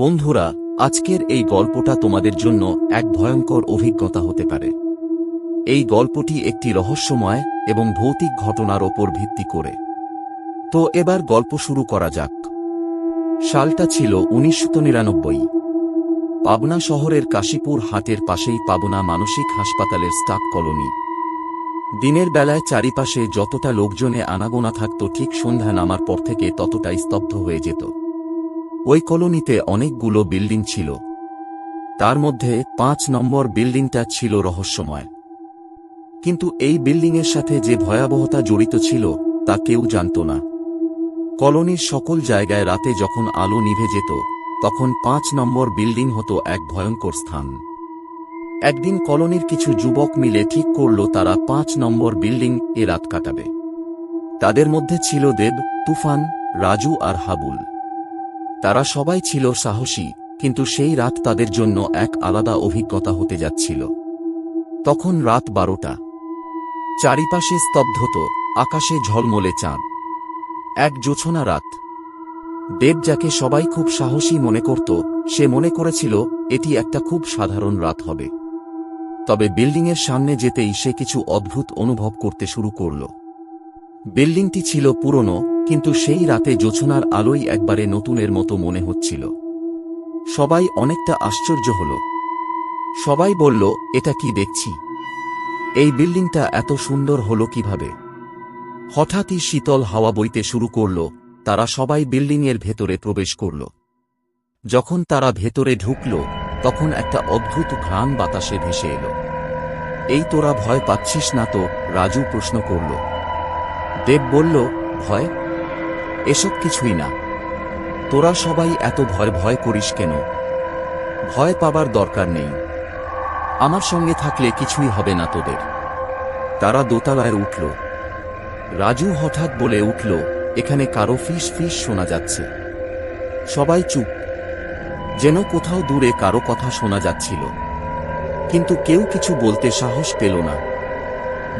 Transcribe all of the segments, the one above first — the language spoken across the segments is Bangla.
বন্ধুরা, আজকের এই গল্পটা তোমাদের জন্য এক ভয়ঙ্কর অভিজ্ঞতা হতে পারে। এই গল্পটি একটি রহস্যময় এবং ভৌতিক ঘটনার ওপর ভিত্তি করে। তো এবার গল্প শুরু করা যাক। সালটা ছিল উনিশশো নিরানব্বই। পাবনা শহরের কাশীপুর হাটের পাশেই পাবনা মানসিক হাসপাতালের স্টাফ কলোনি। দিনের বেলায় চারিপাশে যতটা লোকজনে আনাগোনা থাকত ঠিক সন্ধ্যা নামার পর থেকে ততটাই স্তব্ধ হয়ে যেত। ওই কলোনিতে অনেকগুলো বিল্ডিং ছিল। তার মধ্যে পাঁচ নম্বর বিল্ডিংটা ছিল রহস্যময়। কিন্তু এই বিল্ডিংয়ের সাথে যে ভয়াবহতা জড়িত ছিল, তা কেউ জানত না। কলোনির সকল জায়গায় রাতে যখন আলো নিভে যেত, তখন পাঁচ নম্বর বিল্ডিং হতো এক ভয়ঙ্কর স্থান। একদিন কলোনির কিছু যুবক মিলে ঠিক করল তারা পাঁচ নম্বর বিল্ডিং এ রাত কাটাবে। তাদের মধ্যে ছিল দেব, তুফান, রাজু আর হাবুল। তারা সবাই ছিল সাহসী, কিন্তু সেই রাত তাদের জন্য এক আলাদা অভিজ্ঞতা হতে যাচ্ছিল। তখন রাত বারোটা। চারিপাশে স্তব্ধত, আকাশে ঝলমলে চাঁদ। এক জোছনা রাত। দেব যাকে সবাই খুব সাহসী মনে করত, সে মনে করেছিল, এটি একটা খুব সাধারণ রাত হবে। তবে বিল্ডিংয়ের সামনে যেতেই সে কিছু অদ্ভুত অনুভব করতে শুরু করল। বিল্ডিংটি ছিল পুরনো কিন্তু সেই রাতে জোছনার আলোই একবারে নতুনের মতো মনে হচ্ছিল। সবাই অনেকটা আশ্চর্য হল। সবাই বলল, এটা কি দেখছি? এই বিল্ডিংটা এত সুন্দর হলো কীভাবে? হঠাৎই শীতল হাওয়া বইতে শুরু করল, তারা সবাই বিল্ডিংয়ের ভেতরে প্রবেশ করল। যখন তারা ভেতরে ঢুকল, তখন একটা অদ্ভুত ঘ্রাণ বাতাসে ভেসে এলো। এই তোরা ভয় পাচ্ছিস না তো? রাজু প্রশ্ন করল। দেব বলল, ভয়? এসব কিছুই না। তোরা সবাই এত ভয় ভয় করিস কেন? ভয় পাবার দরকার নেই। আমার সঙ্গে থাকলে কিছুই হবে না তোদের। তারা দোতলায় উঠল। রাজু হঠাৎ বলে উঠল, এখানে কারও ফিস ফিস শোনা যাচ্ছে। সবাই চুপ। যেন কোথাও দূরে কারও কথা শোনা যাচ্ছিল। কিন্তু কেউ কিছু বলতে সাহস পেল না।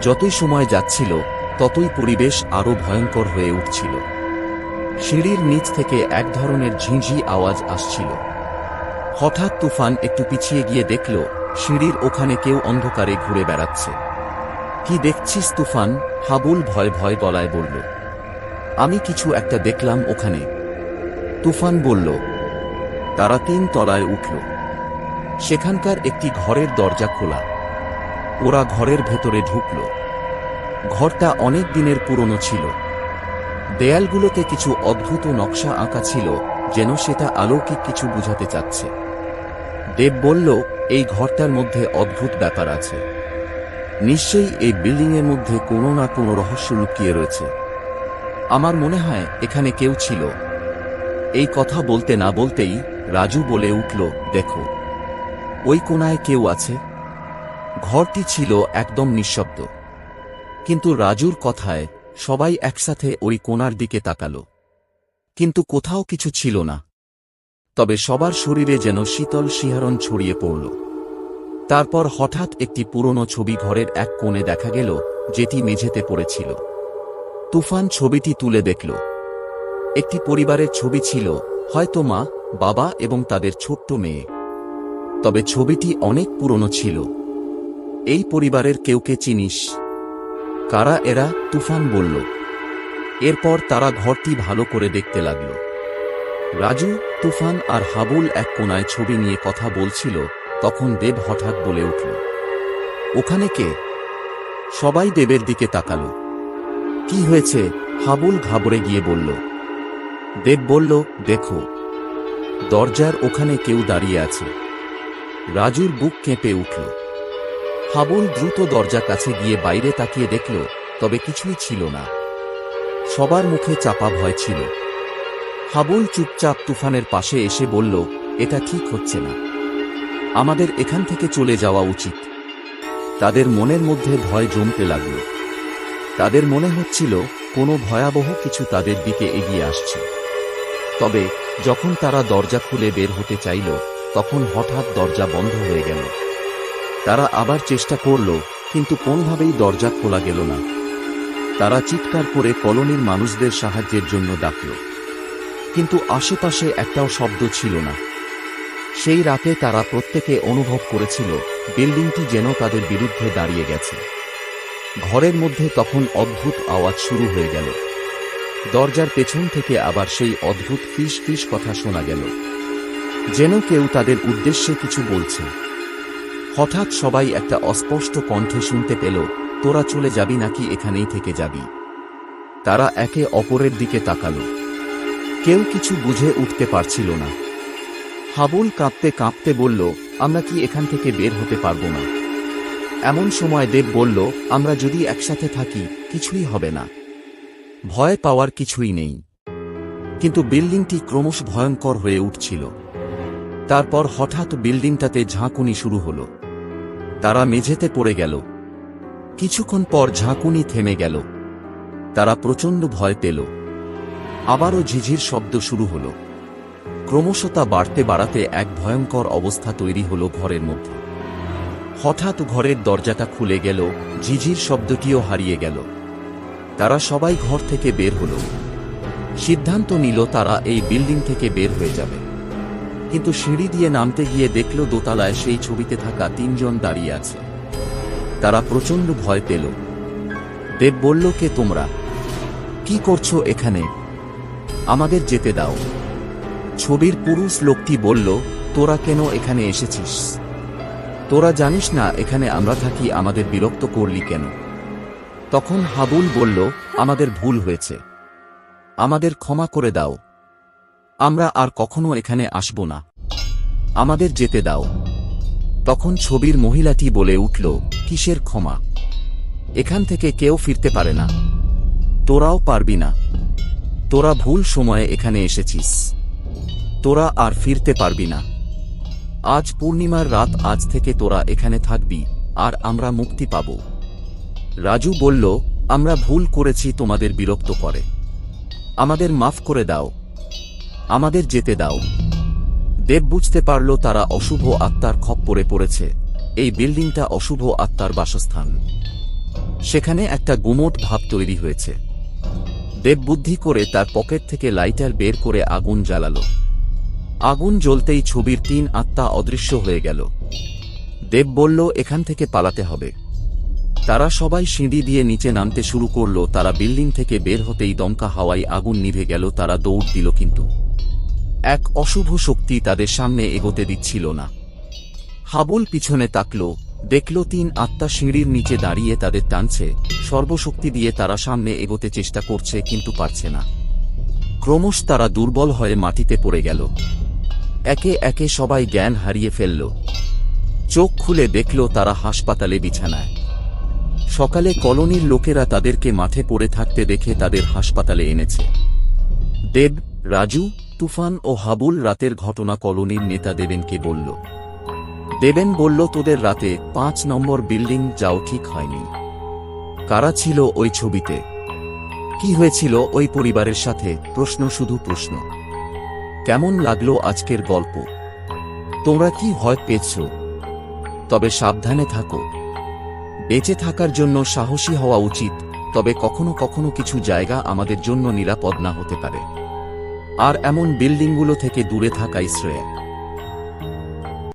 যতই সময় যাচ্ছিল, ততই পরিবেশ আরও ভয়ঙ্কর হয়ে উঠছিল। সিঁড়ির নিচ থেকে এক ধরনের ঝিঁঝি আওয়াজ আসছিল। হঠাৎ তুফান একটু পিছিয়ে গিয়ে দেখল, সিঁড়ির ওখানে কেউ অন্ধকারে ঘুরে বেড়াচ্ছে। কি দেখছিস তুফান? হাবুল ভয় ভয় গলায় বলল। আমি কিছু একটা দেখলাম ওখানে। তুফান বলল, তারা তিন তলায় উঠল। সেখানকার একটি ঘরের দরজা খোলা। ওরা ঘরের ভেতরে ঢুকল। ঘরটা অনেক দিনের পুরনো ছিল। দেয়ালগুলোতে কিছু অদ্ভুত নকশা আঁকা ছিল, যেন সেটা অলৌকিক কিছু বুঝাতে চাচ্ছে। দেব বলল, এই ঘরটার মধ্যে অদ্ভুত ব্যাপার আছে। নিশ্চয়ই এই বিল্ডিংয়ের মধ্যে কোনো না কোনো রহস্য লুকিয়ে রয়েছে। আমার মনে হয় এখানে কেউ ছিল। এই কথা বলতে না বলতেই রাজু বলে উঠল, দেখো, ওই কোনায় কেউ আছে। ঘরটি ছিল একদম নিঃশব্দ। কিন্তু রাজুর কথায় সবাই একসাথে ওই কোনার দিকে তাকাল। কিন্তু কোথাও কিছু ছিল না। তবে সবার শরীরে যেন শীতল শিহরণ ছড়িয়ে পড়ল। তারপর হঠাৎ একটি পুরনো ছবি ঘরের এক কোণে দেখা গেল, যেটি মেঝেতে পড়েছিল। তুফান ছবিটি তুলে দেখল। একটি পরিবারের ছবি ছিল, হয়তো মা, বাবা এবং তাদের ছোট্ট মেয়ে। তবে ছবিটি অনেক পুরনো ছিল। এই পরিবারের কেউকে চিনিস? কারা এরা? তুফান বলল। এরপর তারা ঘরটি ভালো করে দেখতে লাগল। রাজু, তুফান আর হাবুল এক কোনায় ছবি নিয়ে কথা বলছিল, তখন দেব হঠাৎ বলে উঠল, ওখানে কে? সবাই দেবের দিকে তাকাল। কি হয়েছে? হাবুল ঘাবড়ে গিয়ে বলল, দেব বলল, দেখো, দরজার ওখানে কেউ দাঁড়িয়ে আছে। রাজুর বুক কেঁপে উঠল। হাবুল দ্রুত দরজা কাছে গিয়ে বাইরে তাকিয়ে দেখল, তবে কিছুই ছিল না। সবার মুখে চাপা ভয় ছিল। হাবুল চুপচাপ তুফানের পাশে এসে বলল, এটা ঠিক হচ্ছে না। আমাদের এখান থেকে চলে যাওয়া উচিত। তাদের মনের মধ্যে ভয় জমতে লাগল। তাদের মনে হচ্ছিল, কোনো ভয়াবহ কিছু তাদের দিকে এগিয়ে আসছে। তবে যখন তারা দরজা খুলে বের হতে চাইল, তখন হঠাৎ দরজা বন্ধ হয়ে গেল। তারা আবার চেষ্টা করল, কিন্তু কোনোভাবেই দরজা খোলা গেল না। তারা চিৎকার করে কলোনির মানুষদের সাহায্যের জন্য ডাকল। কিন্তু আশেপাশে একটাও শব্দ ছিল না। সেই রাতে তারা প্রত্যেকে অনুভব করেছিল, বিল্ডিংটি যেন তাদের বিরুদ্ধে দাঁড়িয়ে গেছে। ঘরের মধ্যে তখন অদ্ভুত আওয়াজ শুরু হয়ে গেল। দরজার পেছন থেকে আবার সেই অদ্ভুত ফিস ফিস কথা শোনা গেল। যেন কেউ তাদের উদ্দেশ্যে কিছু বলছে। হঠাৎ সবাই একটা অস্পষ্ট কণ্ঠে শুনতে পেল, তোরা চলে যাবি নাকি এখানেই থেকে যাবি? তারা একে অপরের দিকে তাকালো। কেউ কিছু বুঝে উঠতে পারছিল না। হাবুল কাঁপতে কাঁপতে বলল, আমরা কি এখান থেকে বের হতে পারব না? এমন সময় দেব বলল, আমরা যদি একসাথে থাকি, কিছুই হবে না। ভয় পাওয়ার কিছুই নেই। কিন্তু বিল্ডিংটি ক্রমশ ভয়ঙ্কর হয়ে উঠছিল। তারপর হঠাৎ বিল্ডিংটাতে ঝাঁকুনি শুরু হলো। তারা মেঝেতে পড়ে গেল। কিছুক্ষণ পর ঝাঁকুনি থেমে গেল। তারা প্রচণ্ড ভয় পেল। আবারও ঝিঝির শব্দ শুরু হল। ক্রমশ তা বাড়তে বাড়াতে এক ভয়ঙ্কর অবস্থা তৈরি হল ঘরের মধ্যে। হঠাৎ ঘরের দরজাটা খুলে গেল, ঝিঝির শব্দটিও হারিয়ে গেল। তারা সবাই ঘর থেকে বের হল। সিদ্ধান্ত নিল তারা এই বিল্ডিং থেকে বের হয়ে যাবে। কিন্তু সিঁড়ি দিয়ে নামতে গিয়ে দেখল দোতলায় সেই ছবিতে থাকা তিনজন দাঁড়িয়ে আছে। তারা প্রচণ্ড ভয় পেল। দেব বলল, কে তোমরা? কি করছ এখানে? আমাদের যেতে দাও। ছবির পুরুষ লোকটি বলল, তোরা কেন এখানে এসেছিস? তোরা জানিস না এখানে আমরা থাকি, আমাদের বিরক্ত করলি কেন? তখন হাবুল বলল, আমাদের ভুল হয়েছে। আমাদের ক্ষমা করে দাও। আমরা আর কখনো এখানে আসব না। আমাদের যেতে দাও। তখন ছবির মহিলাটি বলে উঠল, কিসের ক্ষমা? এখান থেকে কেউ ফিরতে পারে না। তোরাও পারবি না। তোরা ভুল সময়ে এখানে এসেছিস। তোরা আর ফিরতে পারবি না। আজ পূর্ণিমার রাত, আজ থেকে তোরা এখানে থাকবি, আর আমরা মুক্তি পাব। রাজু বলল, আমরা ভুল করেছি তোমাদের বিরক্ত করে। আমাদের মাফ করে দাও। আমাদের যেতে দাও। দেব বুঝতে পারল তারা অশুভ আত্মার খপ্পরে পড়েছে। এই বিল্ডিংটা অশুভ আত্মার বাসস্থান। সেখানে একটা গুমোট ভাব তৈরি হয়েছে। দেব বুদ্ধি করে তার পকেট থেকে লাইটার বের করে আগুন জ্বালাল। আগুন জ্বলতেই ছবির তিন আত্মা অদৃশ্য হয়ে গেল। দেব বলল, এখান থেকে পালাতে হবে। তারা সবাই সিঁড়ি দিয়ে নিচে নামতে শুরু করল। তারা বিল্ডিং থেকে বের হতেই দমকা হাওয়ায় আগুন নিভে গেল। তারা দৌড় দিল কিন্তু। এক অশুভ শক্তি তাদের সামনে এগোতে দিচ্ছিল না। হাবুল পিছনে তাকল, দেখল তিন আত্মা সিঁড়ির নিচে দাঁড়িয়ে তাদের টানছে, সর্বশক্তি দিয়ে তারা সামনে এগোতে চেষ্টা করছে কিন্তু পারছে না। ক্রমশ তারা দুর্বল হয়ে মাটিতে পড়ে গেল। একে একে সবাই জ্ঞান হারিয়ে ফেলল। চোখ খুলে দেখল তারা হাসপাতালে বিছানায়। সকালে কলোনির লোকেরা তাদেরকে মাঠে পড়ে থাকতে দেখে তাদের হাসপাতালে এনেছে। দেব, রাজু তুফান ও হাবুল রাতের ঘটনা কলোনির নেতা দেবেনকে বলল, দেবেন বলল, তোদের রাতে পাঁচ নম্বর বিল্ডিং যাও, ঠিক হয়নি। কারা ছিল ওই ছবিতে? কি হয়েছিল ওই পরিবারের সাথে? প্রশ্ন শুধু প্রশ্ন। কেমন লাগল আজকের গল্প? তোমরা কি ভয় পেয়েছ? তবে সাবধানে থাকো। বেঁচে থাকার জন্য সাহসী হওয়া উচিত, তবে কখনো কখনো কিছু জায়গা আমাদের জন্য নিরাপদ না হতে পারে। আর এমন বিল্ডিংগুলো থেকে দূরে থাকাই শ্রেয়।